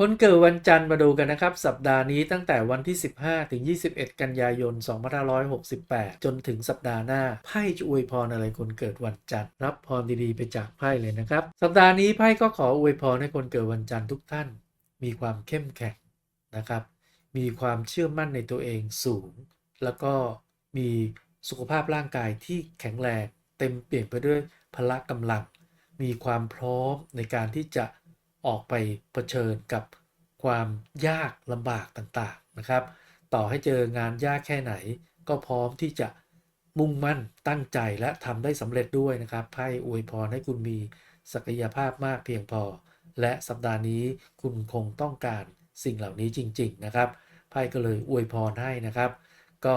คนเกิดวันจันทร์มาดูกันนะครับ สัปดาห์นี้ตั้งแต่วันที่ 15 ถึง 21 กันยายน 2568 จนถึงสัปดาห์หน้า ไพ่จะอวยพรอะไรคนเกิดวันจันทร์ รับพรดีๆไปจากไพ่เลยนะครับ สัปดาห์นี้ไพ่ก็ขออวยพรให้คนเกิดวันจันทร์ทุกท่าน มีความเข้มแข็งนะครับ มีความเชื่อมั่นในตัวเองสูง แล้วก็มีสุขภาพร่างกายที่แข็งแรงเต็มเปี่ยมไปด้วยพละกำลัง มีความพร้อมในการที่จะ ออกไปเผชิญกับความยากลำบากต่างๆนะครับ ต่อให้เจองานยากแค่ไหน ก็พร้อมที่จะมุ่งมั่นตั้งใจและทำได้สำเร็จด้วยนะครับไพ่อวยพรให้คุณมีศักยภาพมากเพียงพอ และสัปดาห์นี้คุณคงต้องการสิ่งเหล่านี้จริง ๆ นะครับไพ่ก็เลยอวยพรให้นะครับ ก็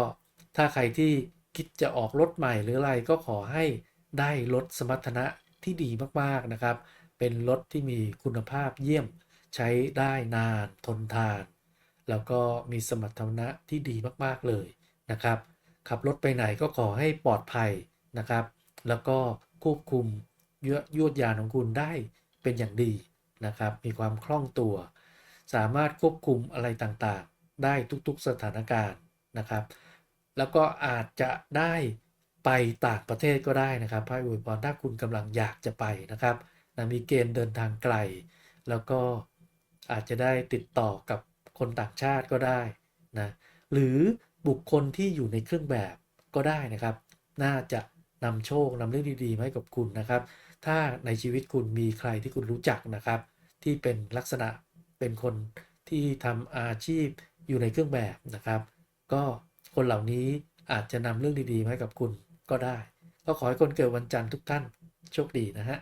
ถ้าใครที่คิดจะออกรถใหม่หรืออะไรก็ขอให้ได้รถสมรรถนะที่ดีมากๆนะครับ เป็นรถที่มีคุณภาพเยี่ยม ใช้ได้นานทนทาน แล้วก็มีสมรรถนะที่ดีมากๆเลยนะครับ ขับรถไปไหนก็ขอให้ปลอดภัยนะครับ แล้วก็ควบคุมยวดยวดยานของคุณได้เป็นอย่างดีนะครับ มีความคล่องตัว สามารถควบคุมอะไรต่างๆ ได้ทุกๆสถานการณ์นะครับ แล้วก็อาจจะได้ไปต่างประเทศก็ได้นะครับไพ่อวยพรถ้าคุณกำลังอยากจะไปนะครับ นะมีเกณฑ์เดินทางไกล แล้วก็อาจจะได้ติดต่อกับคนต่างชาติก็ได้นะหรือบุคคลที่อยู่ในเครื่องแบบก็ได้นะครับ น่าจะนำโชคนำเรื่องดีๆมาให้กับคุณนะครับ ถ้าในชีวิตคุณมีใครที่คุณรู้จักนะครับ ที่เป็นลักษณะเป็นคนที่ทำอาชีพอยู่ในเครื่องแบบนะครับ ก็คนเหล่านี้อาจจะนำเรื่องดีๆมาให้กับคุณก็ได้ ก็ขอให้คนเกิดวันจันทร์ทุกท่านโชคดีนะฮะ